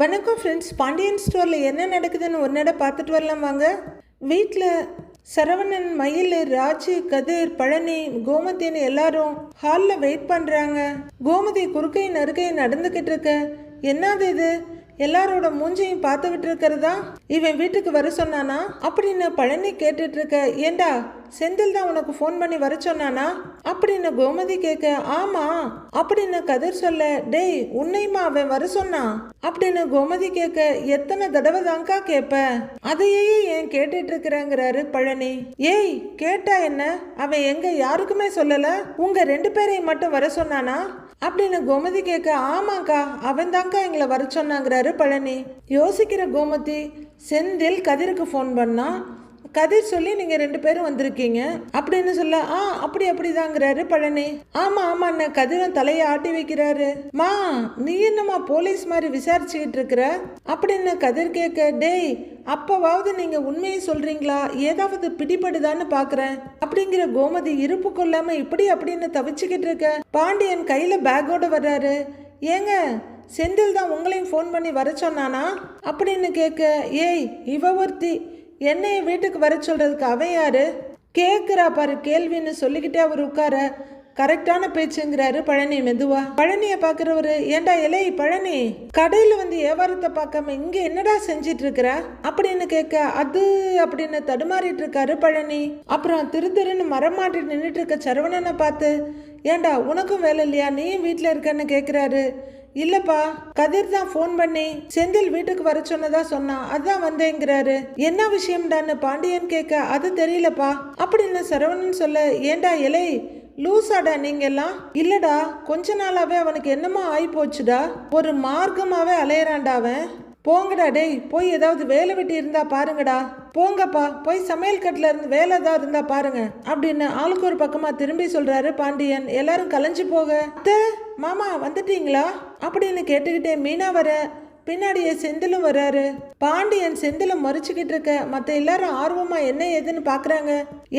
வணக்கம் ஃப்ரெண்ட்ஸ் பாண்டியன் ஸ்டோரில் என்ன நடக்குதுன்னு ஒரு நட பார்த்துட்டு வரலாம் வாங்க. வீட்டில் சரவணன் மயில் ராஜு கதிர் பழனி கோமதின்னு எல்லாரும் ஹாலில் வெயிட் பண்ணுறாங்க கோமதி குறுக்கை நறுக்கை நடந்துக்கிட்டு இருக்க. என்னது இது? எல்லாரோட மூஞ்சையும் பார்த்துக்கிட்டு இருக்கிறதா இவன் வீட்டுக்கு வர சொன்னானா? அப்படின்னு பழனி கேட்டுட்டு இருக்க ஏண்டா செந்தில் தான் உனக்கு ஃபோன் பண்ணி வர சொன்னானா? அப்படின்னு கோமதி கேட்க ஆமா. அப்படின்னு கதிர் சொல்ல டேய் உன்னையுமா அவன் வர சொன்னான் அப்படின்னு கோமதி கேட்க எத்தனை தடவை தான்க்கா கேட்ப அதையே ஏன் கேட்டுட்டு இருக்கிறாங்கிறாரு பழனி. ஏய் கேட்டா என்ன? அவன் எங்க யாருக்குமே சொல்லல? உங்க ரெண்டு பேரையும் மட்டும் வர சொன்னானா? அப்படின்னு கோமதி கேட்க ஆமாக்கா அவன் தாங்க்கா எங்களை வர சொன்னாங்கிறாரு பழனி. யோசிக்கிற கோமதி செந்தில் கதிருக்கு ஃபோன் பண்ணான் கதிர் சொல்லி நீங்க ரெண்டு பேரும் வந்திருக்கீங்க. அப்படின்னு சொல்ல ஆ அப்படி அப்படிதாங்கிறாரு பழனி. ஆமா ஆமா அண்ணன் கதிரும் தலையை ஆட்டி வைக்கிறாரு. மா நீ என்னம்மா போலீஸ் மாதிரி விசாரிச்சுக்கிட்டு இருக்கிற? அப்படின்னு கதிர் கேட்க டேய் அப்பவாவது நீங்க உண்மையை சொல்றீங்களா? ஏதாவது பிடிபடுதான்னு பாக்குறேன். அப்படிங்கிற கோமதி இருப்பு கொள்ளாம இப்படி அப்படின்னு தவிச்சுக்கிட்டு இருக்க பாண்டியன் கையில பேக்கோட வர்றாரு. ஏங்க செந்தில் தான் உங்களையும் ஃபோன் பண்ணி வர சொன்னானா? அப்படின்னு கேட்க ஏய் இவ ஒருத்தி. என்னைய வீட்டுக்கு வர சொல்கிறதுக்கு அவன் யார்? கேட்குறா பாரு கேள்வின்னு சொல்லிக்கிட்டே அவர் உட்கார. கரெக்டான பேச்சுங்கிறாரு பழனி மெதுவா. பழனிய பாக்குறவரு ஏண்டா இலை பழனி? கடையில வந்து வியாபாரத்தை பார்க்காம இங்க என்னடா செஞ்சிட்டு இருக்கிற அப்படின்னு கேட்க அது அப்படின்னு தடுமாறிட்டு இருக்காரு பழனி. அப்புறம் திரு திருன்னு மரம் மாட்டி நின்றுட்டு இருக்க சரவணனை பார்த்து ஏண்டா உனக்கும் வேலை இல்லையா? நீயும் வீட்டில் இருக்கன்னு கேட்குறாரு இல்லப்பா கதிர் தான் ஃபோன் பண்ணி செந்தில் வீட்டுக்கு வர சொன்னதா சொன்னான் அதான் வந்தேங்கிறாரு. என்ன விஷயம்டான்னு பாண்டியன் கேட்க அது தெரியலப்பா. அப்படின்னு சரவணன் சொல்ல ஏண்டா இலை லூசாடா நீங்கெல்லாம்? இல்லடா கொஞ்ச நாளாவே அவனுக்கு என்னமோ ஆகி போச்சுடா ஒரு மார்க்கமாவே அலையறான்டா அவன். போங்கடா டேய் போய் ஏதாவது வேலை வெட்டி இருந்தா பாருங்கடா. போங்கப்பா போய் சமையல் கட்டில் இருந்து வேலை ஏதாவது இருந்தா பாருங்க அப்படின்னு ஆளுக்கு ஒரு பக்கமா திரும்பி சொல்றாரு பாண்டியன். எல்லாரும் கலைஞ்சு போக அத்தை மாமா வந்துட்டீங்களா? அப்படின்னு கேட்டுக்கிட்டே மீனா வர பின்னாடியே செந்திலும் வர்றாரு பாண்டியன் செந்திலும் மறிச்சுக்கிட்டு இருக்க மற்ற எல்லாரும் ஆர்வமா என்ன ஏதுன்னு பாக்குறாங்க.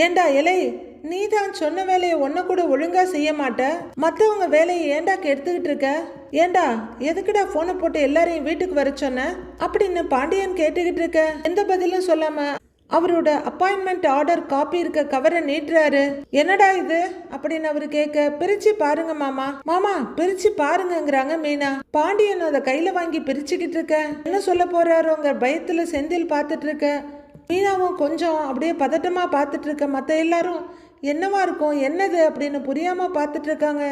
ஏண்டா இலை நீ தான் சொன்ன வேலையை ஒன்ன கூட ஒழுங்கா செய்ய மாட்ட. மற்றவங்க வேலையை ஏண்டா எடுத்துக்கிட்டு இருக்க? ஏண்டா எதுக்குடா போனை போட்டு எல்லாரையும் வீட்டுக்கு வர சொன்ன? அப்படின்னு பாண்டியன் கேட்டுக்கிட்டு இருக்க. எந்த பதிலும் சொல்லாம அவரோட அப்பாயின்மெண்ட் ஆர்டர் காப்பி இருக்க கவரை நீட்டுறாரு. என்னடா இது? அப்படின்னு அவரு கேட்க பிரிச்சு பாருங்க மாமா. மாமா பிரிச்சு பாருங்கங்கிறாங்க மீனா. பாண்டியன் அதை கையில வாங்கி பிரிச்சுக்கிட்டு இருக்க. என்ன சொல்ல போறாரோங்க பயத்துல செந்தில் பார்த்துட்டு இருக்க. மீனாவும் கொஞ்சம் அப்படியே பதட்டமா பார்த்துட்டு இருக்க. மற்ற எல்லாரும் என்னவா இருக்கும்? என்னது? அப்படின்னு புரியாமல் பார்த்துட்ருக்காங்க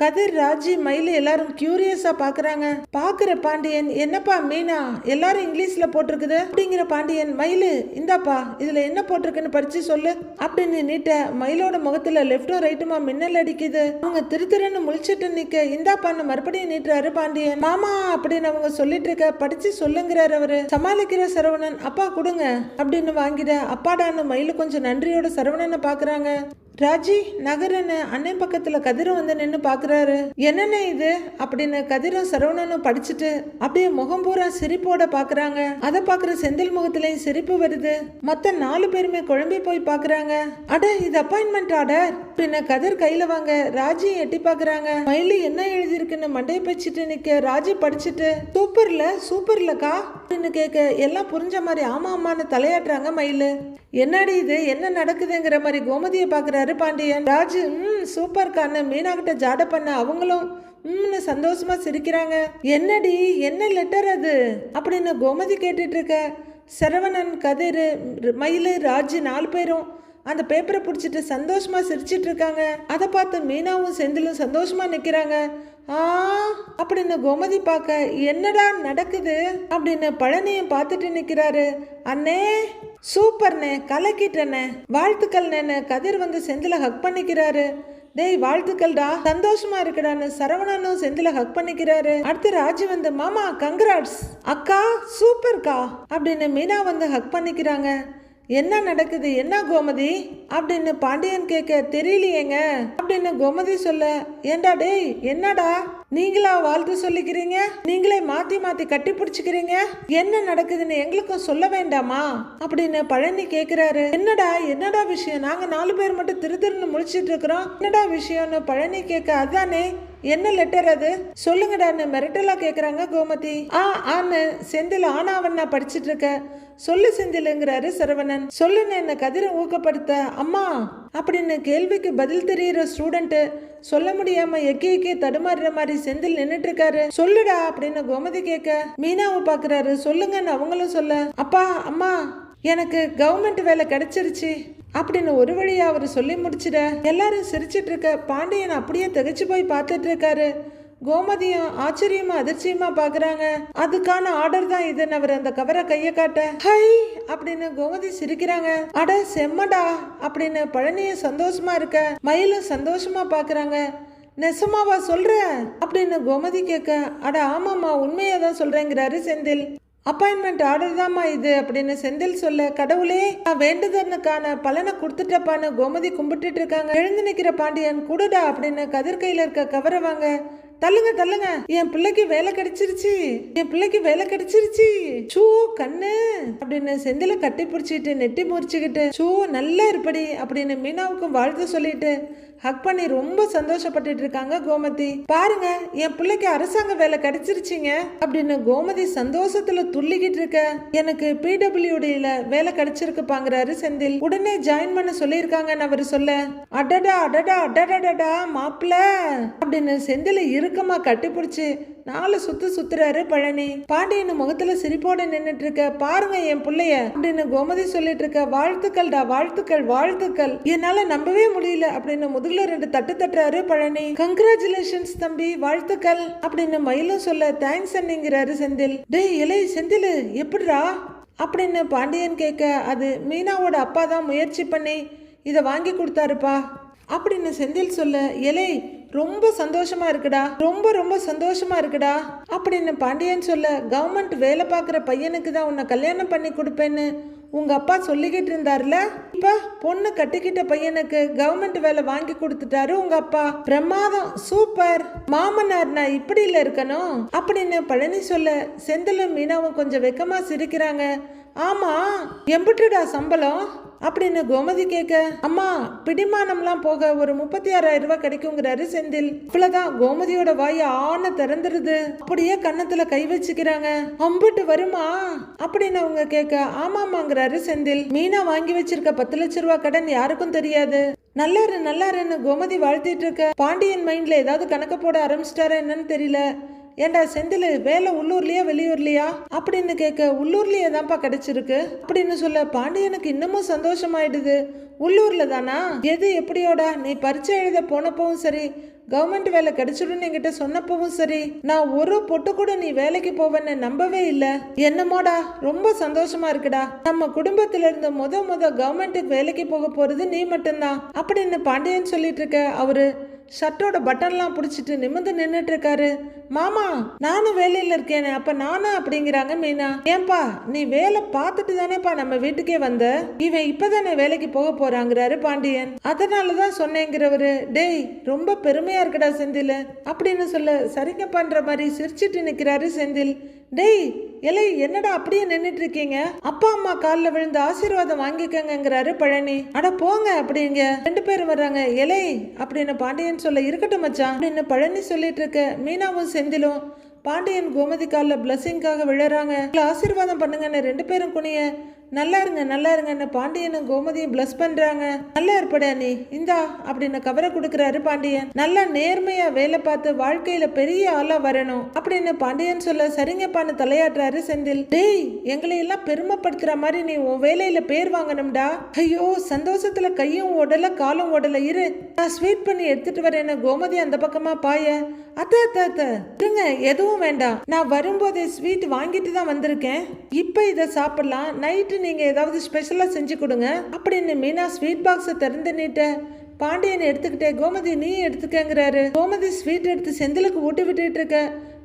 கதிர் ராஜி மயிலு எல்லாரும் கியூரியஸா பாக்குறாங்க. பாக்குற பாண்டியன் என்னப்பா மீனா? எல்லாரும் இங்கிலீஷ்ல போட்டிருக்குது? அப்படிங்கிற பாண்டியன் மயிலு இந்தாப்பா இதுல என்ன போட்டிருக்குன்னு படிச்சு சொல்லு அப்படின்னு நீட்ட மயிலோட முகத்துல லெப்டோ ரைட்டுமா மின்னல் அடிக்குது. அவங்க திரு முழிச்சிட்டு நிக்க இந்தாப்பான்னு மறுபடியும் நீட்டுறாரு பாண்டியன். மாமா அப்படின்னு அவங்க சொல்லிட்டு இருக்க படிச்சு சொல்லுங்கிறாரு அவரு. சமாளிக்கிற சரவணன் அப்பா கொடுங்க அப்படின்னு வாங்கிட அப்பாடான்னு மயிலு கொஞ்சம் நன்றியோட சரவணனை பாக்குறாங்க. ராஜி நகரன்னு அண்ணன் பக்கத்துல கதிரும் வந்து நின்று பாக்குறாரு. என்னென்ன இது? அப்படின்னு கதிரும் சரவணனும் படிச்சுட்டு அப்படியே முகம் பூரா சிரிப்போட பாக்குறாங்க. அதை பாக்குற செந்தில் முகத்திலையும் சிரிப்பு வருது. மத்த நாலு பேருமே குழம்பி போய் பாக்குறாங்க. அட இது அப்பாயின்மெண்ட் ஆர்டர் பின்ன கதிர் கையில வாங்க ராஜி எட்டி பாக்குறாங்க. மயிலு என்ன எழுதியிருக்குன்னு மண்டையை பச்சிட்டு நிக்க. ராஜி படிச்சுட்டு சூப்பர்ல சூப்பர்லக்கா. அப்படின்னு கேட்க எல்லாம் புரிஞ்ச மாதிரி ஆமா ஆமான்னு தலையாட்டுறாங்க மயிலு. என்னடி இது? என்ன நடக்குதுங்கிற மாதிரி கோமதியை பாக்குறாரு. பாண்டியன் ராஜு ம் சூப்பர்க்கான்னு மீனா கிட்ட ஜாட பண்ண அவங்களும் ம்னு சந்தோஷமா சிரிக்கிறாங்க. என்னடி என்ன லெட்டர் அது? அப்படின்னு கோமதி கேட்டுட்டு இருக்க சரவணன் கதிர் மயிலு ராஜு நாலு பேரும் அந்த பேப்பரை பிடிச்சிட்டு சந்தோஷமா சிரிச்சிட்டு இருக்காங்க அதை பார்த்து மீனாவும் செந்திலும் சந்தோஷமா நிற்கிறாங்க ஆ? அப்படின்னு கோமதி பார்க்க என்னடா நடக்குது? அப்படின்னு பழனியும் பார்த்துட்டு நிற்கிறாரு அண்ணே சூப்பர்ண்ணே கலக்கிட்டண்ணே வாழ்த்துக்கள்ண்ணே கதிர் வந்து செந்தில ஹக் பண்ணிக்கிறாரு. டேய் வாழ்த்துக்கள்டா. சந்தோஷமா இருக்குடான்னு சரவணனும் செந்தில ஹக் பண்ணிக்கிறாரு. அடுத்து ராஜு வந்து மாமா கங்க்ராட்ஸ் அக்கா சூப்பர்க்கா. அப்படின்னு மீனா வந்து ஹக் பண்ணிக்கிறாங்க. என்ன நடக்குது? என்ன கோமதி? அப்படின்னு பாண்டியன் கேட்க தெரியலையேங்க. அப்படின்னு கோமதி சொல்ல ஏண்டா டேய் என்னடா? நீங்களா வாழ்த்து சொல்லிக்கிறீங்க? நீங்களே மாத்தி மாத்தி கட்டி பிடிச்சிக்கிறீங்க? என்ன நடக்குதுன்னு எங்களுக்கும் சொல்ல வேண்டாமா? அப்படின்னு பழனி கேக்குறாரு. என்னடா என்னடா விஷயம்? நாங்க நாலு பேர் மட்டும் திரு திருன்னு இருக்கிறோம். என்னடா விஷயம்னு பழனி கேட்க அதானே என்ன லெட்டர் அது? சொல்லுங்கடான்னு மிரட்டலா கேக்குறாங்க கோமதி. ஆ ஆன்னு செந்தில் ஆனாவண்ணா படிச்சிட்டு இருக்க. சொல்லு செந்திலுங்கிறாரு சரவணன். சொல்லுன்னு என்ன கதிரை ஊக்கப்படுத்த? அம்மா அப்படின்னு கேள்விக்கு பதில் தெரியுற ஸ்டூடெண்ட்டு சொல்ல முடியாம எக்கி எக்கி தடுமாறுற மாதிரி செந்தில் நின்றுட்டு இருக்காரு. சொல்லுடா அப்படின்னு கோமதி கேட்க மீனாவை பாக்குறாரு. சொல்லுங்கன்னு அவங்களும் சொல்ல. அப்பா அம்மா எனக்கு கவர்மெண்ட் வேலை கிடைச்சிருச்சு. அப்படின்னு ஒரு வழியாக அவர் சொல்லி முடிச்சிட எல்லாரும் சிரிச்சிட்டு இருக்க பாண்டியன் அப்படியே திகைச்சு போய் பார்த்துட்டு இருக்காரு. கோமதியும் ஆச்சரியமா அதிர்ச்சியமா பாக்குறாங்க. அதுக்கான ஆர்டர் தான் இதுன்னு அவர் அந்த கவரை கைய காட்ட ஹை! அப்படின்னு கோமதி சிரிக்கிறாங்க. அட செம்மடா! அப்படின்னு பழனியும் சந்தோஷமா இருக்க மயிலும் சந்தோஷமா பாக்குறாங்க. நெசமாவா சொல்ற? அப்படின்னு கோமதி கேட்க அட ஆமாம்மா உண்மையை தான் சொல்றேங்கிறாரு செந்தில். அப்பாயின்மெண்ட் ஆர்டர் தாம்மா இது அப்படின்னு செந்தில் சொல்ல கடவுளே நான் வேண்டுதனுக்கான பலனை கொடுத்துட்டப்பான்னு கோமதி கும்பிட்டுட்டு இருக்காங்க. எழுந்து நிக்கிற பாண்டியன் கூடுடா அப்படின்னு கதிர்கையில இருக்க கவரை வாங்க. தள்ளுங்க தள்ளுங்க. என் பிள்ளைக்கு வேலை கிடைச்சிருச்சு. என் பிள்ளைக்கு வேலை கிடைச்சிருச்சு. சூ கண்ணு அப்படின்னு செந்தில கட்டி பிடிச்சிட்டு நெட்டி முறிச்சுக்கிட்டு சூ நல்லா இருப்படி அப்படின்னு மீனாவுக்கும் வாழ்த்து சொல்லிட்டு ஹக் பண்ணி ரொம்ப சந்தோஷப்பட்டுட்டு இருக்காங்க கோமதி. பாருங்க என் பிள்ளைக்கு அரசாங்க வேலை கிடைச்சிருச்சிங்க அப்படின்னு கோமதி சந்தோஷத்துல துள்ளிக்கிட்டு இருக்க. எனக்கு பிடபிள்யூடியில வேலை கிடைச்சிருக்குப்பாங்கிறாரு செந்தில். உடனே ஜாயின் பண்ண சொல்லியிருக்காங்கன்னு அவர் சொல்ல. அடடா அடடா அடடடா மாப்பிள்ள அப்படின்னு செந்தில இறுக்கமா கட்டிப்பிடிச்சு. நாலு சுத்து சுத்துறாரு பழனி. பாண்டியன் முகத்துல சிரிப்போட நின்னுட்டு இருக்க பாருங்க என் பிள்ளைய. அப்படின்னு கோமதி சொல்லிட்டு இருக்க வாழ்த்துக்கள்டா வாழ்த்துக்கள் வாழ்த்துக்கள். என்னால நம்பவே முடியல அப்படின்னு முதுகுல ரெண்டு தட்டு தட்டுறாரு பழனி. கங்க்ராச்சுலேஷன்ஸ் தம்பி வாழ்த்துக்கள் அப்படின்னு மயிலும் சொல்ல தேங்க்ஸ் அண்ணிங்கிறாரு செந்தில். டேய் இலை செந்தில் எப்படிடா? அப்படின்னு பாண்டியன் கேட்க அது மீனாவோட அப்பா தான் முயற்சி பண்ணி இதை வாங்கி கொடுத்தாருப்பா. அப்படின்னு செந்தில் சொல்ல இலை ரொம்ப சந்தோஷமா இருக்குடா. ரொம்ப ரொம்ப சந்தோஷமா இருக்குடா. அப்படின்னு பாண்டியன் சொல்ல கவர்மெண்ட் வேலை பார்க்குற பையனுக்கு தான் உன்னை கல்யாணம் பண்ணி கொடுப்பேன்னு உங்க அப்பா சொல்லிக்கிட்டு இருந்தார்ல? இப்ப பொண்ணு கட்டிக்கிட்ட பையனுக்கு கவர்மெண்ட் வேலை வாங்கி கொடுத்துட்டாரு உங்க அப்பா. பிரமாதம். சூப்பர். மாமனார் நான் இப்படி இல்ல இருக்கணும்? அப்படின்னு பழனி சொல்ல செந்திலும் மீனாவும் கொஞ்சம் வெக்கமா சிரிக்கிறாங்க. ஆமா எம்பிட்டுடா சம்பளம்? அப்படின்னு கோமதி கேட்க அம்மா பிடிமானம்லாம் போக ஒரு முப்பத்தி ஆறாயிரம் ரூபாய் கிடைக்குங்கிறாரு செந்தில். இவ்வளவுதான் கோமதியோட வாய ஆன திறந்துருது. அப்படியே கன்னத்துல கை வச்சுக்கிறாங்க. அம்பிட்டு வருமா? அப்படின்னு அவங்க கேட்க ஆமாமாங்கிறாரு செந்தில். மீனா வாங்கி வச்சிருக்க பத்து லட்ச ரூபாய் கடன் யாருக்கும் தெரியாது. நல்லாரு நல்லாருன்னு கோமதி வாழ்த்திட்டு இருக்க. பாண்டியன் மைண்ட்ல ஏதாவது கணக்க போட ஆரம்பிச்சிட்டாரா என்னன்னு தெரியல. ஏண்டா செந்தில் வேலை உள்ளூர்லயா வெளியூர்லயா? அப்படின்னு கேட்க உள்ளூர்லயே தான்ப்பா கிடைச்சிருக்கு. அப்படின்னு சொல்ல பாண்டியனுக்கு இன்னமும் சந்தோஷமாயிடுது. உள்ளூர்ல தானா? எது எப்படியோடா? நீ பரீட்சை எழுத போனப்பவும் சரி கவர்மெண்ட் வேலை கிடைச்சிடும் என்கிட்ட சொன்னப்பவும் சரி நான் ஒரு பொட்டு கூட நீ வேலைக்கு போவேன்னு நம்பவே இல்லை. என்னமோடா? ரொம்ப சந்தோஷமா இருக்குடா. நம்ம குடும்பத்துல இருந்து முத முத கவர்மெண்ட்டுக்கு வேலைக்கு போக போறது நீ மட்டும்தான் அப்படின்னு பாண்டியன் சொல்லிட்டு இருக்க அவரு. ஷர்ட்டோட பட்டன்லாம் பிடிச்சிட்டு நிமிர்ந்து நின்றுட்டு இருக்காரு மாமா நானும் வேலையில் இருக்கேனே அப்ப நானா? அப்படிங்கிறாங்க மீனா. ஏன்பா நீ வேலை பார்த்துட்டு தானேப்பா நம்ம வீட்டுக்கே வந்த? இவன் இப்பதானே வேலைக்கு போக போறாங்கிறாரு பாண்டியன். அதனாலதான் சொன்னேங்கிறவரு. டேய் ரொம்ப பெருமையா இருக்குடா செந்தில். அப்படின்னு சொல்ல சரிங்க பண்ற மாதிரி சிரிச்சிட்டு நிக்கிறாரு செந்தில். டேய் எலை என்னடா அப்படியே நின்றுட்டு இருக்கீங்க அப்பா அம்மா காலில் விழுந்து ஆசீர்வாதம் வாங்கிக்கங்கிறாரு பழனி. அட போங்க அப்படிங்க. ரெண்டு பேரும் வர்றாங்க. இலை அப்படின்னு பாண்டியன் சொல்ல இருக்கட்டும் மச்சான் அப்படின்னு பழனி சொல்லிட்டு இருக்க மீனாவும் செந்திலும் பாண்டியன் கோமதி காலில் பிளஸ்ஸிங்காக விழுறாங்க. ஆசீர்வாதம் பண்ணுங்கன்னு ரெண்டு பேரும் குனிய நல்லா இருங்க நல்லா இருங்கன்னு பாண்டியனும் கோமதியும் பிளஸ் பண்றாங்க. நல்லா இருப்படா நீ. இந்தா அப்படின்னு கவரை கொடுக்கறாரு பாண்டியன். நல்லா நேர்மையா வேலை பார்த்து வாழ்க்கையில பெரிய ஆளா வரணும். அப்படின்னு பாண்டியன் சொல்ல சரிங்கப்பான்னு தலையாட்டுறாரு செந்தில். டேய் எங்களை எல்லாம் பெருமைப்படுத்துற மாதிரி நீ உன் வேலையில பேர் வாங்கணும்டா. ஐயோ சந்தோஷத்துல கையும் ஓடல காலும் ஓடல. இரு நான் ஸ்வீட் பண்ணி எடுத்துட்டு வரேன்னு கோமதி அந்த பக்கமா பாய. அத்த அத்த அத்த. இருங்க எதுவும் வேண்டாம். நான் வரும்போதே ஸ்வீட் வாங்கிட்டு தான் வந்திருக்கேன். இப்போ இதை சாப்பிடலாம். நைட்டு நீங்கள் ஏதாவது ஸ்பெஷலாக செஞ்சு கொடுங்க. அப்படின்னு மீனா ஸ்வீட் பாக்ஸை திறந்து நீட்ட. பாண்டியன் எடுத்துக்கிட்டே கோமதி நீ எடுத்துக்கங்கிறாரு. கோமதி ஸ்வீட் எடுத்து செந்திலுக்கு ஊட்டி விட்டுட்டு இருக்க.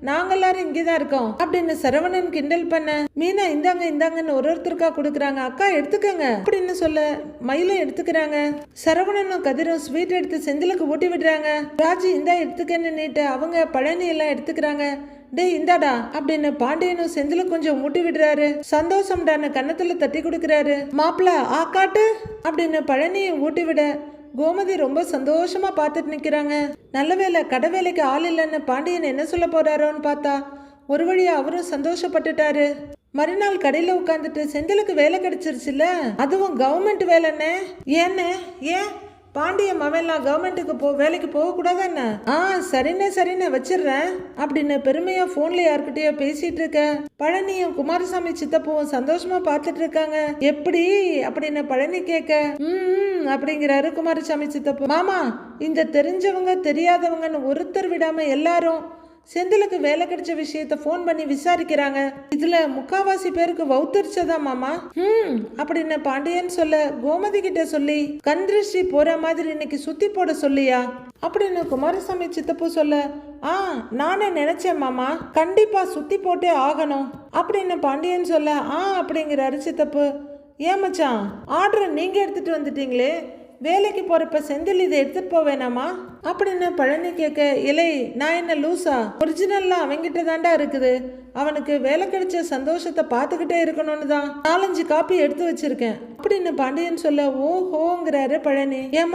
நாங்க எல்லாரும் இங்கே தான் இருக்கோம். அப்படின்னு சரவணன் கிண்டல் பண்ண மீனா இந்தாங்க இந்தாங்கன்னு ஒரு ஒருத்தருக்கா கொடுக்குறாங்க. அக்கா எடுத்துக்கங்க. அப்படின்னு சொல்ல மயிலும் எடுத்துக்கிறாங்க. சரவணனும் கதிரும் ஸ்வீட் எடுத்து செந்திலுக்கு ஊட்டி விடுறாங்க. ராஜி இந்தா எடுத்துக்கன்னு நீட்டு அவங்க பழனி எல்லாம் எடுத்துக்கிறாங்க. டேய் இந்தாடா அப்படின்னு பாண்டியனும் செந்தில கொஞ்சம் ஊட்டி விடுறாரு. சந்தோஷம்டான்னு கன்னத்துல தட்டி கொடுக்கறாரு. மாப்பிள்ள ஆ காட்டு அப்படின்னு பழனியை ஊட்டி விட கோமதி ரொம்ப சந்தோஷமா பார்த்துட்டு நிக்கிறாங்க. நல்ல வேலை கடை வேலைக்கு ஆள் இல்லைன்னு பாண்டியன் என்ன சொல்ல போறாரோன்னு பார்த்தா ஒரு வழியா அவரும் சந்தோஷப்பட்டுட்டாரு. மறுநாள் கடையில உட்காந்துட்டு செந்திலுக்கு வேலை கிடைச்சிருச்சுல்ல? அதுவும் கவர்மெண்ட் வேலைன்னு? ஏன்னு? ஏன்? பாண்டிய மவன்லாம் கவர்மெண்ட்டுக்கு போ வேலைக்கு போகக்கூடாது என்ன? ஆ சரிண்ணே சரிண்ணே வச்சிடுறேன். அப்படின்னு பெருமையா ஃபோன்ல யார்கிட்டயோ பேசிட்டு இருக்க. பழனியும் குமாரசாமி சித்தப்பவும் சந்தோஷமா பார்த்துட்டு இருக்காங்க. எப்படி? அப்படின்னு பழனி கேட்க. ம் அப்படிங்கிறாரு குமாரசாமி சித்தப்பு. மாமா இந்த தெரிஞ்சவங்க தெரியாதவங்கன்னு ஒருத்தர் விடாம எல்லாரும் செந்திலுக்கு வேலை கிடைச்ச விஷயத்த ஃபோன் பண்ணி விசாரிக்கிறாங்க. இதுல முக்காவாசி பேருக்கு வௌத்தரிச்சதா மாமா? ம் அப்படின்னு பாண்டியன் சொல்ல கோமதி கிட்ட சொல்லி கந்திருஷ்டி போற மாதிரி இன்னைக்கு சுத்தி போட சொல்லியா? அப்படின்னு குமாரசாமி சித்தப்பு சொல்ல ஆ நானே நினைச்சேன் மாமா. கண்டிப்பா சுத்தி போட்டே ஆகணும். அப்படின்னு பாண்டியன் சொல்ல ஆ அப்படிங்கிறாரு சித்தப்பு. ஏன் மச்சான்? ஆர்டர் நீங்க எடுத்துட்டு வந்துட்டீங்களே. வேலைக்கு போகிறப்ப செந்தில் இதை எடுத்துட்டு போக வேணாமா? அப்படின்னு பழனி கேட்க இலை நான் என்ன லூசா? ஒரிஜினல்லாம் அவங்கிட்ட தாண்டா இருக்குது. அவனுக்கு வேலை கிடைச்ச சந்தோஷத்தை பார்த்துக்கிட்டே இருக்கணும்னு தான். நாலஞ்சு காப்பி எடுத்து வச்சிருக்கேன். அப்படின்னு பாண்டியன் சொல்ல ஓஹோங்கிறாரு பழனி. ஏன்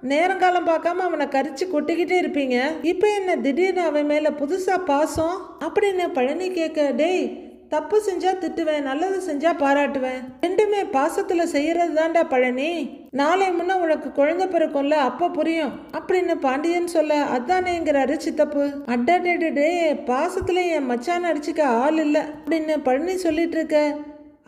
நேரங்காலம் பார்க்காம அவனை கரிச்சு கொட்டிக்கிட்டே இருப்பீங்க. இப்போ என்ன திடீர்னு அவன் மேல புதுசா பாசம்? அப்படின்னு பழனி கேட்க டேய் தப்பு செஞ்சா திட்டுவேன் நல்லது செஞ்சா பாராட்டுவேன். ரெண்டுமே பாசத்துல செய்யறது தாண்டா பழனி. நாளை முன்ன உனக்கு குழந்தை பிறக்கும்ல அப்ப புரியும். அப்படின்னு பாண்டியன் சொல்ல அதானேங்கிறாரு சித்தப்பு. அடடே பாசத்துல என் மச்சான் அடிச்சுக்க ஆள் இல்ல. அப்படின்னு பழனி சொல்லிட்டு இருக்க.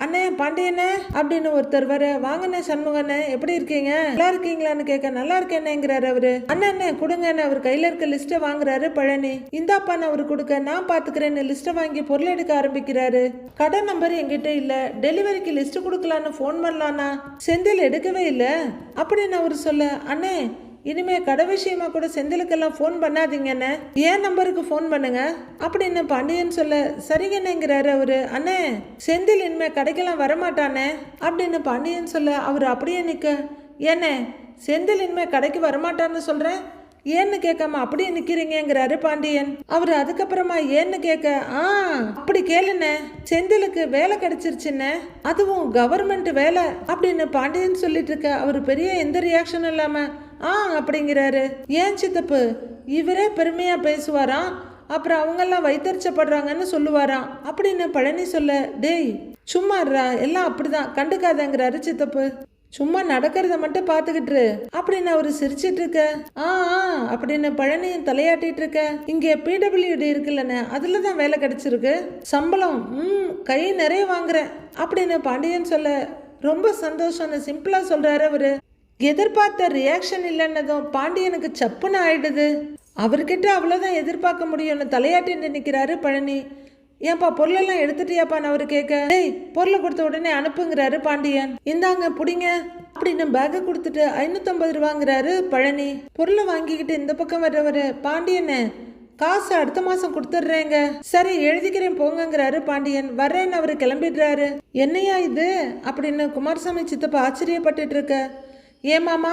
அண்ணே பாண்டியண்ணே அப்படின்னு ஒருத்தர் வர வாங்கண்ணே சண்முகண்ணே எப்படி இருக்கீங்க? நல்லா இருக்கீங்களான்னு கேட்க நல்லா இருக்கேனேங்கிறாரு அவரு. அண்ணே கொடுங்கன்னு அவர் கையில இருக்க லிஸ்ட்டை வாங்குறாரு பழனி. இந்தாப்பான்னு அவர் கொடுக்க நான் பாத்துக்கிறேன்னு லிஸ்ட்டை வாங்கி பொருள் எடுக்க ஆரம்பிக்கிறாரு. கடை நம்பர் எங்கிட்ட இல்ல டெலிவரிக்கு லிஸ்ட் கொடுக்கலான்னு ஃபோன் பண்ணலானா செந்தில் எடுக்கவே இல்லை. அப்படின்னு அவர் சொல்ல அண்ணே இனிமே கடை விஷயமா கூட செந்திலுக்கெல்லாம் ஃபோன் பண்ணாதீங்கண்ணே ஏன் நம்பருக்கு ஃபோன் பண்ணுங்க. அப்படின்னு பாண்டியன் சொல்ல சரிங்கண்ணேங்கிறாரு அவரு. அண்ணே செந்தில் இனிமே கடைக்கெல்லாம் வரமாட்டானே. அப்படின்னு பாண்டியன் சொல்ல அவர் அப்படியே நிற்க ஏண்ணே செந்தில் இனிமே கடைக்கு வரமாட்டான்னு சொல்கிறேன் ஏன்னு கேட்காம அப்படியே நிக்கிறீங்கிறாரு பாண்டியன். அவர் அதுக்கப்புறமா ஏன்னு கேட்க ஆ அப்படி கேளுண்ணே. செந்திலுக்கு வேலை கிடைச்சிருச்சுண்ணே. அதுவும் கவர்மெண்ட் வேலை. அப்படின்னு பாண்டியன் சொல்லிட்டு இருக்க அவர் பெரிய எந்த ரியாக்ஷனும் இல்லாம ஆ அப்படிங்கிறாரு. ஏன் சித்தப்பு? இவரே பெருமையா பேசுவாராம் அப்புறம் அவங்கெல்லாம் வைத்தறிச்சப்படுறாங்கன்னு சொல்லுவாராம் அப்படின்னு பழனி சொல்ல டேய் சும்மா எல்லாம் அப்படிதான் கண்டுக்காதங்கிறாரு சித்தப்பு. சும்மா நடக்கிறத மட்டும் பார்த்துக்கிட்டு அப்படின்னு அவரு சிரிச்சிட்டு இருக்க. ஆ ஆ அப்படின்னு பழனியும் தலையாட்டிட்டு இருக்க. இங்க பிடபிள்யூடி இருக்குல்லண்ணே அதில் தான் வேலை கிடைச்சிருக்கு. சம்பளம் ம் கை நிறைய வாங்குறேன் அப்படின்னு பாண்டியன் சொல்ல ரொம்ப சந்தோஷம்னு சிம்பிளா சொல்றாரு அவரு. எதிர்பார்த்த ரியாக்ஷன் இல்லைன்னதும் பாண்டியனுக்கு சப்புன்னு ஆயிடுது. அவர்கிட்ட அவ்வளோதான் எதிர்பார்க்க முடியும்னு தலையாட்டி நிற்கிறாரு பழனி. ஏன்பா பொருளெல்லாம் எடுத்துட்டியாப்பான்னு அவர் கேட்க டேய் பொருளை கொடுத்த உடனே அனுப்புங்கிறாரு பாண்டியன். இந்தாங்க புடிங்க. அப்படின்னு பேக்கை கொடுத்துட்டு ஐநூத்தம்பது ரூபாங்கிறாரு பழனி. பொருளை வாங்கிக்கிட்டு இந்த பக்கம் வர்றவர் பாண்டியனே காசு அடுத்த மாசம் கொடுத்துட்றேங்க. சரி எழுதிக்கிறேன் போங்கங்கிறாரு பாண்டியன். வர்றேன்னு அவர் கிளம்பிடுறாரு. என்னையா இது? அப்படின்னு குமாரசாமி சித்தப்பா ஆச்சரியப்பட்டுட்டு இருக்க. ஏமாமா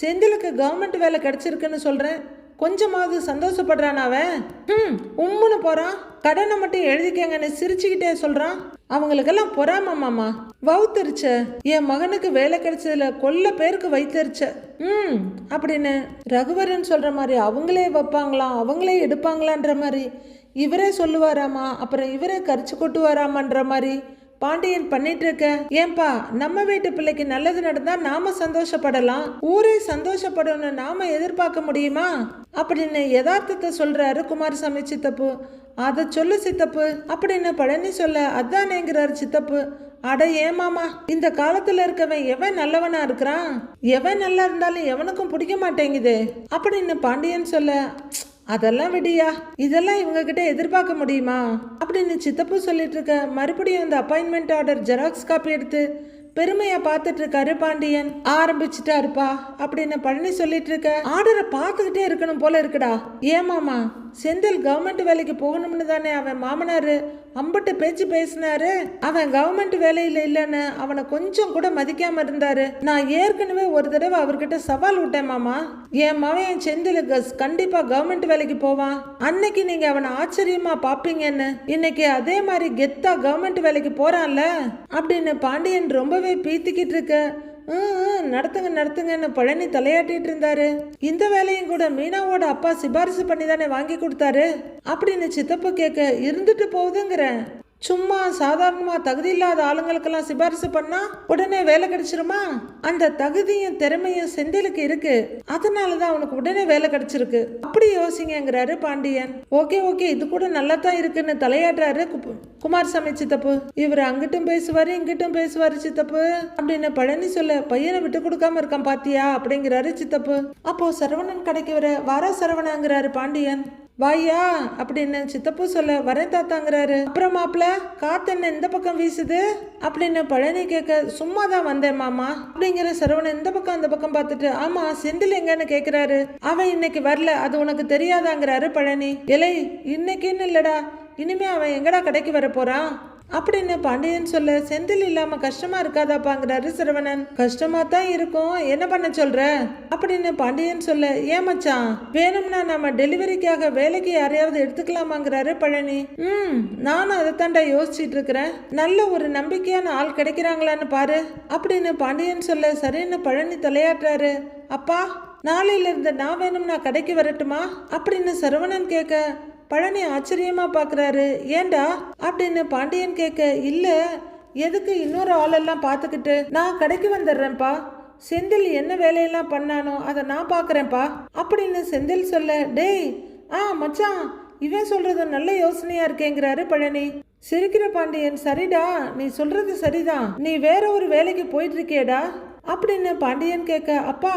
செந்திலுக்கு கவர்மெண்ட் வேலை கிடச்சிருக்குன்னு சொல்கிறேன் கொஞ்சமாவது சந்தோஷப்படுறான் அவன்? ம் உம்முன்னு போகிறான் கடனை மட்டும் எழுதிக்கங்கன்னு சிரிச்சுக்கிட்டே சொல்கிறான் அவங்களுக்கெல்லாம் பொறாமாமாம்மா வவுத்தரிச்ச என் மகனுக்கு வேலை கிடைச்சதுல கொல்ல பேருக்கு வைத்தரிச்ச. ம் அப்படின்னு ரகுவரன் சொல்கிற மாதிரி அவங்களே வைப்பாங்களாம் அவங்களே எடுப்பாங்களான்ற மாதிரி. இவரே சொல்லுவாராமா அப்புறம் இவரே கரிச்சு கொட்டுவாராமான்ற மாதிரி. பாண்டியன் பண்ணிட்டு இருக்க ஏன்பா நம்ம வீட்டு பிள்ளைக்கு நல்லது நடந்தா நாம சந்தோஷப்படலாம். ஊரே சந்தோஷப்படணும்னு நாம எதிர்பார்க்க முடியுமா? அப்படின்னு யதார்த்தத்தை சொல்றாரு குமாரசாமி சித்தப்பு. அதை சொல்லு சித்தப்பு அப்படின்னு பழனி சொல்ல அதானேங்கிறாரு சித்தப்பு. அட ஏமாமா இந்த காலத்துல இருக்கவன் எவன் நல்லவனா இருக்கிறான்? எவன் நல்லா இருந்தாலும் எவனுக்கும் பிடிக்க மாட்டேங்குது. அப்படின்னு பாண்டியன் சொல்ல அதெல்லாம் விடியா இதெல்லாம் இவங்க கிட்ட எதிர்பார்க்க முடியுமா? அப்படின்னு சித்தப்பு சொல்லிட்டு இருக்க மறுபடியும் அந்த அப்பாயின்மெண்ட் ஆர்டர் ஜெராக்ஸ் காப்பி எடுத்து பெருமையா பார்த்துட்டு இருக்காரு பாண்டியன். ஆரம்பிச்சிட்டாருப்பா அப்படின்னு பழனி சொல்லிட்டு இருக்க ஆர்டரை பார்த்துக்கிட்டே இருக்கணும் போல இருக்குடா. ஏமாமா செந்தில் கவர்மெண்ட் வேலைக்கு போகணும்னு தானே அவன் மாமனாரு அம்பட்டு பேச்சு பேசினாரு. அவன் கவர்மெண்ட் வேலையில் இல்லைன்னு அவனை கொஞ்சம் கூட மதிக்காம இருந்தாரு. நான் ஏற்கனவே ஒரு தடவை அவர்கிட்ட சவால் விட்டேன் மாமா. என் மவன் கஸ் கண்டிப்பா கவர்மெண்ட் வேலைக்கு போவான். அன்னைக்கு நீங்க அவனை ஆச்சரியமா பாப்பீங்கன்னு. இன்னைக்கு அதே மாதிரி கெத்தா கவர்மெண்ட் வேலைக்கு போறான்ல. அப்படின்னு பாண்டியன் ரொம்பவே பீத்திக்கிட்டு இருக்க. நடத்துங்க நடத்துங்கன்னு பழனி தலையாட்டிட்டு இருந்தாரு. இந்த வேலையும் கூட மீனாவோட அப்பா சிபாரிசு பண்ணி தானே வாங்கி கொடுத்தாரு? அப்படின்னு சித்தப்பா கேட்க இருந்துட்டு போகுதுங்கிறேன். சும்மா சாதாரணமாக தகுதி இல்லாத ஆளுங்களுக்கெல்லாம் சிபாரிசு பண்ணா உடனே வேலை கிடைச்சிருமா? அந்த தகுதியும் திறமையும் செந்திலுக்கு இருக்கு. அதனால தான் அவனுக்கு உடனே வேலை கிடைச்சிருக்கு. அப்படி யோசிங்கங்கிறாரு பாண்டியன். ஓகே ஓகே இது கூட நல்லா தான் இருக்குன்னு தலையாடுறாரு குப்பு- குமாரசாமி சித்தப்பு. இவர் அங்கிட்டும் பேசுவாரு இங்கிட்டும் பேசுவாரு சித்தப்பு. அப்படின்னு பழனி சொல்ல பையனை விட்டு கொடுக்காம இருக்கான் பாத்தியா? அப்படிங்கிறாரு சித்தப்பு. அப்போ சரவணன் கடைக்கு வர வாரா சரவணாங்கிறாரு பாண்டியன். வாயா அப்படின்னு சித்தப்பு சொல்ல வரேன் தாத்தாங்கிறாரு. அப்புறம் மாப்பிள காத்து என்ன இந்த பக்கம் வீசுது? அப்படின்னு பழனி கேட்க சும்மா தான் வந்தேன் மாமா. அப்படிங்கிற சரவணன் இந்த பக்கம் அந்த பக்கம் பார்த்துட்டு ஆமா செந்தில் எங்கன்னு கேட்கிறாரு அவன் இன்னைக்கு வரல அது உனக்கு தெரியாதாங்கிறாரு பழனி. இலை இன்னைக்குன்னு இல்லடா. இனிமே அவன் எங்கடா கடைக்கு வர போறான்? அப்படின்னு பாண்டியன் சொல்ல செந்தில் இல்லாம கஷ்டமா இருக்காதாப்பாங்கிறாரு சரவணன் கஷ்டமா தான் இருக்கும். என்ன பண்ண சொல்ற? அப்படின்னு பாண்டியன் சொல்ல ஏன் மச்சான் வேணும்னா நம்ம டெலிவரிக்காக வேலைக்கு யாரையாவது எடுத்துக்கலாமாங்கிறாரு பழனி. ம் நானும் அதை தாண்டா இருக்கிறேன். நல்ல ஒரு நம்பிக்கையான ஆள் கிடைக்கிறாங்களான்னு பாரு. அப்படின்னு பாண்டியன் சொல்ல சரின்னு பழனி தலையாட்டுறாரு. அப்பா நாளையிலிருந்து நான் வேணும்னா கடைக்கு வரட்டுமா? அப்படின்னு சரவணன் கேட்க பழனி ஆச்சரியமா பார்க்குறாரு ஏண்டா? அப்படின்னு பாண்டியன் கேட்க இல்ல எதுக்கு இன்னொரு ஆளெல்லாம் பார்த்துக்கிட்டு? நான் கடைக்கு வந்துடுறேன்ப்பா. செந்தில் என்ன வேலையெல்லாம் பண்ணானோ அதை நான் பார்க்குறேன்ப்பா. அப்படின்னு செந்தில் சொல்ல டேய் ஆ மச்சான் இவன் சொல்றது நல்ல யோசனையா இருக்கேங்கிறாரு பழனி. சிரிக்கிற பாண்டியன் சரிடா நீ சொல்றது சரிதான். நீ வேற ஒரு வேலைக்கு போயிட்டு இருக்கியடா அப்படின்னு பாண்டியன் கேட்க அப்பா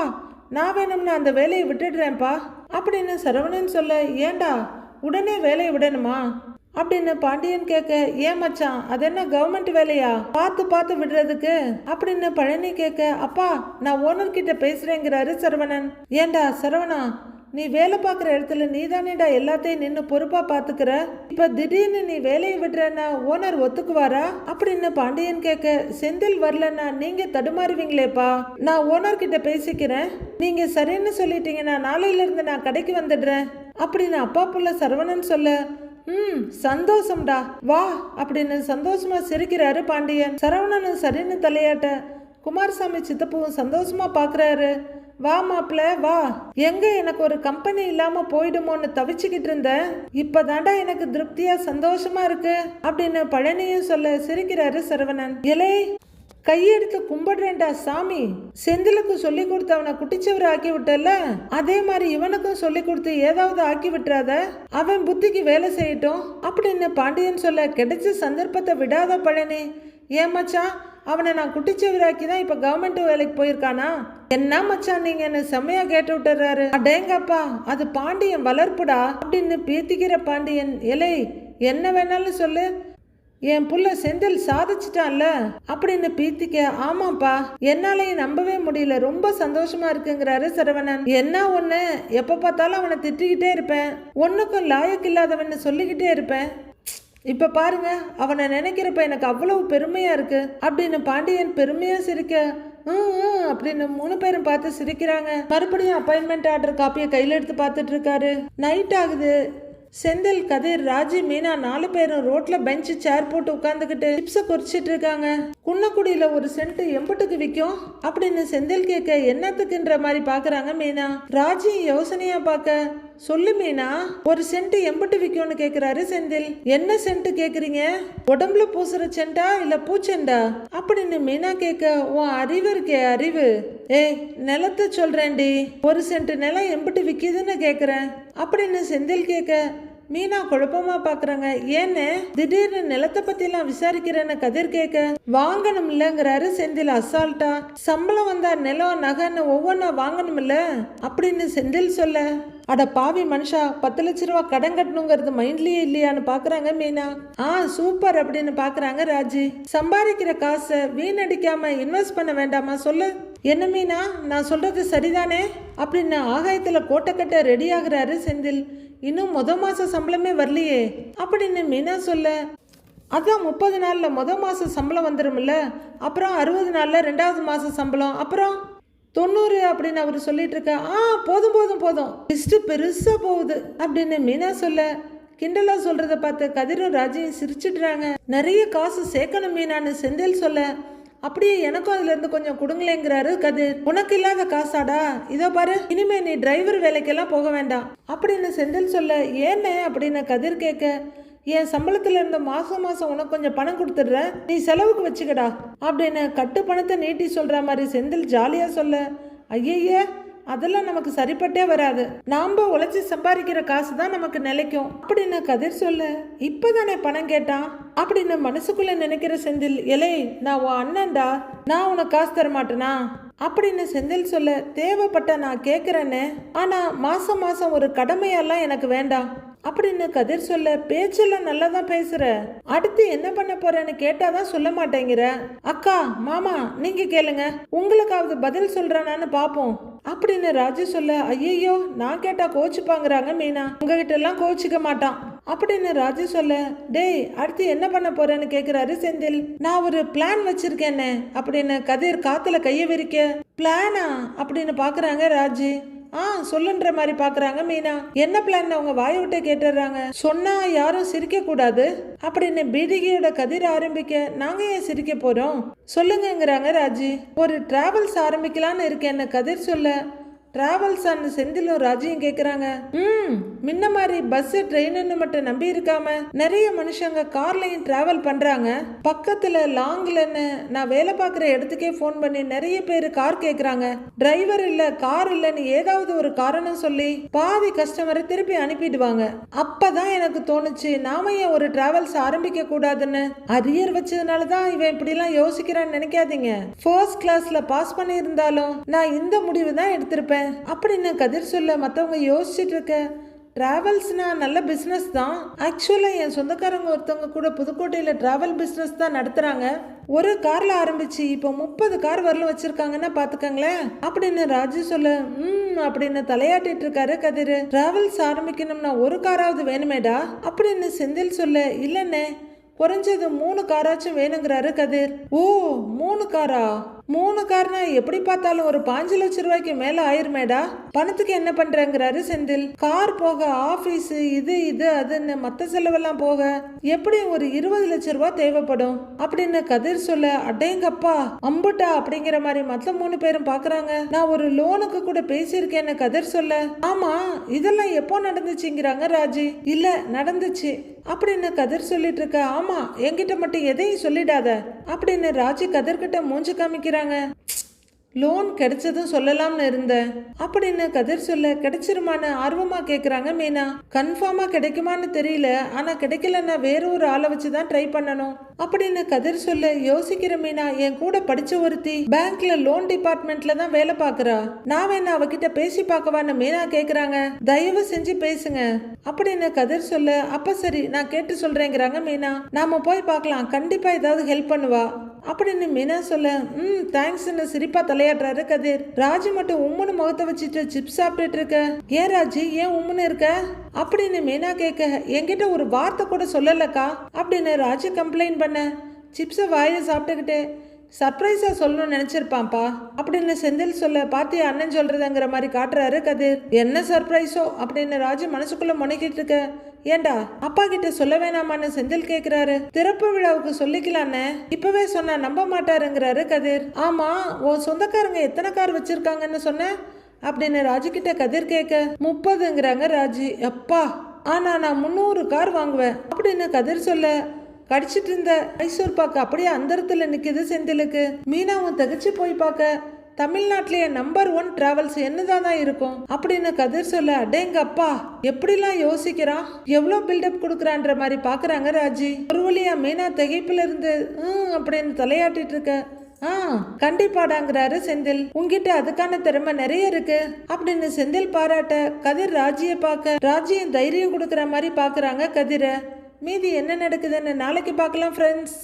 நான் வேணும்னா அந்த வேலையை விட்டுடுறேன்ப்பா. அப்படின்னு சரவணன் சொல்ல ஏண்டா உடனே வேலையை விடணுமா? அப்படின்னு பாண்டியன் கேட்க ஏன் மச்சான் அது என்ன கவர்மெண்ட் வேலையா? பார்த்து பார்த்து விடுறதுக்கு? அப்படின்னு பழனி கேட்க அப்பா நான் ஓனர் கிட்ட பேசுறேங்கிறாரு சரவணன். ஏண்டா சரவணா நீ வேலை பார்க்குற இடத்துல நீ தானேடா எல்லாத்தையும் நின்று பொறுப்பாக பார்த்துக்கிற? இப்போ திடீர்னு நீ வேலையை விடுறேன்னா ஓனர் ஒத்துக்குவாரா? அப்படின்னு பாண்டியன் கேட்க செந்தில் வரலன்னா நீங்கள் தடுமாறுவீங்களேப்பா. நான் ஓனர் கிட்ட பேசிக்கிறேன். நீங்கள் சரின்னு சொல்லிட்டீங்கன்னா நாளையிலேருந்து நான் கடைக்கு வந்துடுறேன். அப்படின்னு அப்பா புள்ள சரவணன் சொல்ல ம் சந்தோஷம்டா வா அப்படின்னு சந்தோஷமா சிரிக்கிறாரு பாண்டியன். சரவணனும் சரின்னு தலையாட்ட குமாரசாமி சித்தப்புவும் சந்தோஷமா பாக்குறாரு. வா மாப்பிள வா. எங்க எனக்கு ஒரு கம்பெனி இல்லாம போயிடுமோன்னு தவிச்சுக்கிட்டு இருந்தேன் இப்பதாண்டா எனக்கு திருப்தியா சந்தோஷமா இருக்கு அப்படின்னு பழனியும் சொல்ல சிரிக்கிறாரு சரவணன். இலை கையெடுத்து கும்பிடுறேன்டா சாமி. செந்திலுக்கு சொல்லி கொடுத்து அவனை குட்டிச்சவர் ஆக்கி விட்டல அதே மாதிரி இவனுக்கும் சொல்லி கொடுத்து ஏதாவது ஆக்கி விட்டுறாத அவன் புத்திக்கு வேலை செய்யட்டும். அப்படின்னு பாண்டியன் சொல்ல கிடைச்ச சந்தர்ப்பத்தை விடாத பழனி. ஏன் மச்சான்? அவனை நான் குட்டிச்சவராக்கி தான் இப்போ கவர்மெண்ட் வேலைக்கு போயிருக்கானா? என்ன மச்சான் நீங்க என்ன செம்மையா கேட்டு விட்டுறாரு? அடேங்கப்பா அது பாண்டியன் வளர்ப்புடா. அப்படின்னு பீத்திக்கிற பாண்டியன் இலை என்ன வேணாலும் சொல்லு. என் புள்ள செந்தில் சாதிச்சிட்டான்ல. அப்படின்னு பீத்திக்க ஆமாப்பா என்னாலையும் நம்பவே முடியல. ரொம்ப சந்தோஷமா இருக்குங்கிறாரு சரவணன். என்ன ஒண்ணு? எப்ப பார்த்தாலும் அவனை திட்டிக்கிட்டே இருப்பேன். ஒண்ணுக்கும் லாயக்கு இல்லாதவன்னு சொல்லிக்கிட்டே இருப்பேன். இப்ப பாருங்க அவனை நினைக்கிறப்ப எனக்கு அவ்வளவு பெருமையா இருக்கு. அப்படின்னு பாண்டியன் பெருமையா சிரிக்க "ம், அப்படின்னு மூணு பேரும் பார்த்து சிரிக்கிறாங்க. மறுபடியும் அப்பாயின்மெண்ட் ஆர்டர் காப்பியை கையில் எடுத்து பார்த்துட்டு இருக்காரு. நைட் ஆகுது. செந்தில் கதிர் ராஜி மீனா நாலு பேரும் ரோட்ல பெஞ்சு சேர் போட்டு உட்காந்துக்கிட்டு சிப்ஸ குறிச்சிட்டு இருக்காங்க. குன்னக்குடியில ஒரு சென்ட் எம்புட்டுக்கு விற்கும் அப்படின்னு செந்தில் கேட்க என்னத்துக்குன்ற மாதிரி பாக்குறாங்க மீனா. ராஜி யோசனையா பார்க்க சொல்லு மீனா ஒரு சென்ட் எம்புட்டு விற்கும்னு கேக்குறாரு செந்தில். என்ன சென்ட் கேக்குறீங்க? உடம்புல பூசுற சென்டா இல்ல பூச்செண்டா அப்படின்னு மீனா கேட்க உன் அறிவு இருக்கே அறிவு. ஏய் நிலத்தை சொல்றேன்டி. ஒரு சென்ட் நிலம் எம்புட்டு விக்குதுன்னு கேக்குறேன். அப்படின்னு செந்தில் கேட்க மீனா குழப்பமா பாக்குறாங்க. ஏன்னு? திடீர்னு நிலத்தை பத்திலாம் விசாரிக்கிறேன்னு கதிர் கேட்க வாங்கணும் இல்லங்கிறாரு செந்தில் அசால்ட்டா. சம்பளம் வந்தா நிலம் நகைன்னு ஒவ்வொன்றா வாங்கணும் இல்ல அப்படின்னு செந்தில் சொல்ல அட பாவி மனுஷா பத்து லட்ச ரூபா கடன் கட்டணுங்கிறது மைண்ட்லயே இல்லையான்னு பாக்குறாங்க மீனா. ஆ சூப்பர் அப்படின்னு பாக்குறாங்க ராஜி. சம்பாதிக்கிற காசை வீணடிக்காம இன்வெஸ்ட் பண்ண வேண்டாமா? சொல்லு. என்ன மீனா நான் சொல்கிறது சரிதானே? அப்படின்னு ஆகாயத்தில் கோட்டை கட்ட ரெடி ஆகுறாரு செந்தில். இன்னும் முத மாத சம்பளமே வரலையே. அப்படின்னு மீனா சொல்ல அதான் முப்பது நாளில் முத மாத சம்பளம் வந்துடும்ல அப்புறம் அறுபது நாளில் ரெண்டாவது மாத சம்பளம். அப்புறம்? தொண்ணூறு அப்படின்னு அவர் சொல்லிட்டு இருக்க ஆ போதும் போதும் போதும். லிஸ்ட்டு பெருசாக போகுது. அப்படின்னு மீனா சொல்ல கிண்டலா சொல்கிறத பார்த்து கதிரும் ராஜையும் சிரிச்சிடுறாங்க. நிறைய காசு சேர்க்கணும் மீனான்னு செந்தில் சொல்ல அப்படியே எனக்கும் அதுல இருந்து கொஞ்சம் கொடுங்களேங்கிறாரு கதிர் உனக்கு இல்லாத காசாடா? இதோ பாரு இனிமே நீ டிரைவர் வேலைக்கெல்லாம் போக வேண்டாம். அப்படின்னு செந்தில் சொல்ல ஏன்னே? அப்படின்னு கதிர் கேட்க என் சம்பளத்துல இருந்த மாசம் மாசம் உனக்கு கொஞ்சம் பணம் கொடுத்துடுறேன். நீ செலவுக்கு வச்சுக்கடா. அப்படின்னு கட்டு பணத்தை நீட்டி சொல்ற மாதிரி செந்தில் ஜாலியா சொல்ல ஐயையே அதெல்லாம் நமக்கு சரிப்பட்டே வராது. நாம உழைச்சி சம்பாதிக்கிற காசு தான் நமக்கு நிலைக்கும். அப்படின்னு கதிர் சொல்ல இப்பதானே பணம் கேட்டான்? அப்படின்னு மனசுக்குள்ள நினைக்கிற செந்தில் எலே நான் உன் அண்ணன்டா. நான் உனக்கு காசு தர மாட்டேனா? அப்படின்னு செந்தில் சொல்ல தேவைப்பட்ட நான் கேட்குறேன்னு ஆனால் மாதம் மாதம் ஒரு கடமையெல்லாம் எனக்கு வேண்டாம். அப்படின்னு கதிர் சொல்ல பேச்செல்லாம் நல்லா தான் பேசுற? அடுத்து என்ன பண்ண போறேன்னு கேட்டாதான் சொல்ல மாட்டேங்கிற. அக்கா மாமா நீங்க கேளுங்க. உங்களுக்காவது பதில் சொல்றானான்னு பாப்போம். அப்படின்னு ராஜு சொல்ல ஐயையோ நான் கேட்டா கோச்சுப்பாங்கிறாங்க மீனா. உங்ககிட்ட எல்லாம் கோச்சிக்க மாட்டான். அப்படின்னு ராஜு சொல்ல டேய் அடுத்து என்ன பண்ண போறேன்னு கேக்குறாரு செந்தில். நான் ஒரு பிளான் வச்சிருக்கேன்னு அப்படின்னு கதிர் காத்துல கைய விரிக்க. பிளானா அப்படின்னு பாக்குறாங்க ராஜு. ஆ சொல்லுன்ற மாதிரி பாக்குறாங்க மீனா. என்ன பிளான் அவங்க வாயை விட்டு கேட்டுறாங்க சொன்னா யாரும் சிரிக்க கூடாது. அப்படின்னு பீடிகையோட கதிர் ஆரம்பிக்க நாங்க ஏன் சிரிக்க போறோம்? சொல்லுங்கங்கிறாங்க ராஜி. ஒரு டிராவல்ஸ் ஆரம்பிக்கலான்னு இருக்கேன்னு கதிர் சொல்ல டிராவல்ஸ் அண்ட் செந்திலும் ராஜியும் கேக்குறாங்க. ம். முன்ன மாதிரி பஸ் ட்ரெயின்னு மட்டும் நம்பி இருக்காம நிறைய மனுஷங்க கார்லயும் டிராவல் பண்றாங்க. பக்கத்துல லாங்லன்னு நான் வேலை பார்க்குற இடத்துக்கே ஃபோன் பண்ணி நிறைய பேர் கார் கேக்குறாங்க. டிரைவர் இல்ல கார் இல்லைன்னு ஏதாவது ஒரு காரணம் சொல்லி பாதி கஸ்டமரை திருப்பி அனுப்பிடுவாங்க. அப்பதான் எனக்கு தோணுச்சு நாம ஏன் ஒரு டிராவல்ஸ் ஆரம்பிக்க கூடாதுன்னு? அரியர் வச்சதுனால தான் இவன் இப்படிலாம் யோசிக்கிறான்னு நினைக்காதீங்க. ஃபர்ஸ்ட் கிளாஸ்ல பாஸ் பண்ணியிருந்தாலும் நான் இந்த முடிவு தான் எடுத்திருப்பேன். அப்படின்னு கதிர் சொல்ல மற்றவங்க யோசிச்சுட்டு இருக்க ட்ராவல்ஸ்னால் நல்ல பிஸ்னஸ் தான். ஆக்சுவலாக என் சொந்தக்காரங்க ஒருத்தவங்க கூட புதுக்கோட்டையில் ட்ராவல் பிஸ்னஸ் தான் நடத்துகிறாங்க ஒரு காரில் ஆரம்பிச்சு இப்போ முப்பது கார் வரலும் வச்சிருக்காங்கன்னா பார்த்துக்கங்களேன் அப்படின்னு ராஜு சொல்ல ம் அப்படின்னு தலையாட்டிட்டு இருக்காரு கதிர். ட்ராவல்ஸ் ஆரம்பிக்கணும்னா ஒரு காராவது வேணுமேடா? அப்படின்னு செந்தில் சொல்ல இல்லைண்ணே குறைஞ்சது மூணு காராச்சும் வேணுங்கிறாரு கதிர். ஓ மூணு காரா? மூணு கார்னா எப்படி பார்த்தாலும் ஒரு பாஞ்சு லட்ச ரூபாய்க்கு மேல ஆயிருமேடா? பணத்துக்கு என்ன பண்றேங்கிறாரு செந்தில். கார் போக ஆபீஸ் இது இது அதுன்னு மத்த செலவெல்லாம் போக எப்படியும் ஒரு இருபது லட்ச ரூபாய் தேவைப்படும்? அப்படின்னு கதிர் சொல்ல அடேங்கப்பா அம்புட்டா? அப்படிங்கிற மாதிரி மத்த மூணு பேரும் பாக்குறாங்க. நான் ஒரு லோனுக்கு கூட பேசியிருக்கேன்னு கதிர் சொல்ல ஆமா இதெல்லாம் எப்போ நடந்துச்சுங்கிறாங்க ராஜி. இல்ல நடந்துச்சு. அப்படின்னு கதிர் சொல்லிட்டு இருக்க ஆமா என்கிட்ட மட்டும் எதையும் சொல்லிடாத. அப்படின்னு ராஜி கதர்கிட்ட மூஞ்சு காமிக்கிறாங்க? லோன் கிடைச்சதும் சொல்லலாம்னு இருந்தேன் அப்படின்னு கதிர் சொல்ல கிடைச்சிருமான்னு ஆர்வமா கேக்குறாங்க மீனா. கன்ஃபார்மா கிடைக்குமான்னு தெரியல. ஆனா கிடைக்கலன்னா வேற ஒரு ஆளை வச்சு தான் ட்ரை பண்ணணும் அப்படின்னு கதிர் சொல்ல யோசிக்கிற மீனா என் கூட படிச்ச ஒருத்தி பேங்க்ல லோன் டிபார்ட்மெண்ட்ல தான் வேலை பாக்குறா நான் வேணா அவகிட்ட பேசி பார்க்கவான்னு மீனா கேக்குறாங்க. தயவு செஞ்சு பேசுங்க. அப்படின்னு கதிர் சொல்ல அப்ப சரி நான் கேட்டு சொல்றேங்கிறாங்க மீனா. நாம போய் பார்க்கலாம். கண்டிப்பா ஏதாவது ஹெல்ப் பண்ணுவா. அப்படின்னு மீனா சொல்ல ம் தேங்க்ஸ்னு சிரிப்பா தலையாடுறாரு கதிர். ராஜு மட்டும் உம்முன்னு முகத்தை வச்சுட்டு சிப்ஸ் சாப்பிட்டுட்டு இருக்க. ஏன் ராஜு ஏன் உம்முன்னு இருக்க? அப்படின்னு மீனா கேட்க என்கிட்ட ஒரு வார்த்தை கூட சொல்லலக்கா அப்படின்னு ராஜு கம்ப்ளைண்ட் பண்ண. சிப்ஸை வாயில சாப்பிட்டுக்கிட்டு சர்ப்ரைஸா சொல்லணும்னு நினைச்சிருப்பான்ப்பா அப்படின்னு செந்தில் சொல்ல பார்த்து அண்ணன் சொல்றதுங்கிற மாதிரி காட்டுறாரு கதிர். என்ன சர்ப்ரைஸோ அப்படின்னு ராஜு மனசுக்குள்ள முனைக்கிட்டு இருக்க. ஏண்டா அப்பா கிட்ட சொல்ல வேணாமான்னு செந்தில் கேக்குறாரு. திறப்பு விழாவுக்கு சொல்லிக்கலான்னு இப்பவே சொன்னா நம்ப மாட்டாருங்கிறாரு கதிர். ஆமா உன் சொந்தக்காரங்க எத்தனை கார் வச்சிருக்காங்கன்னு சொன்ன? அப்படின்னு ராஜு கிட்ட கதிர் கேட்க முப்பதுங்கிறாங்க ராஜு. அப்பா ஆனா நான் முந்நூறு கார் வாங்குவேன். அப்படின்னு கதிர் சொல்ல கடிச்சிட்டு இருந்த மைசூர் பாக்கு அப்படியே அந்தரத்துல நிக்குது செந்திலுக்கு. மீனாவும் தகச்சு போய் பார்க்க தமிழ்நாட்டிலேயே நம்பர் ஒன் டிராவல்ஸ் என்னதான் தான் இருக்கும்? அப்படின்னு கதிர் சொல்ல அடேங்க அப்பா எப்படிலாம் யோசிக்கிறான்? எவ்வளோ பில்டப் கொடுக்குறான்ற மாதிரி பார்க்குறாங்க ராஜி. ஒரு வழியா மீனா திகைப்புல இருந்து "ம்" அப்படின்னு தலையாட்டிட்டு இருக்க. ஆ கண்டிப்பாடாங்கிறாரு செந்தில். உங்ககிட்ட அதுக்கான திறமை நிறைய இருக்கு அப்படின்னு செந்தில் பாராட்ட கதிர் ராஜியை பார்க்க ராஜியும் தைரியம் கொடுக்குற மாதிரி பாக்குறாங்க கதிரை. மீதி என்ன நடக்குதுன்னு நாளைக்கு பார்க்கலாம் ஃப்ரெண்ட்ஸ்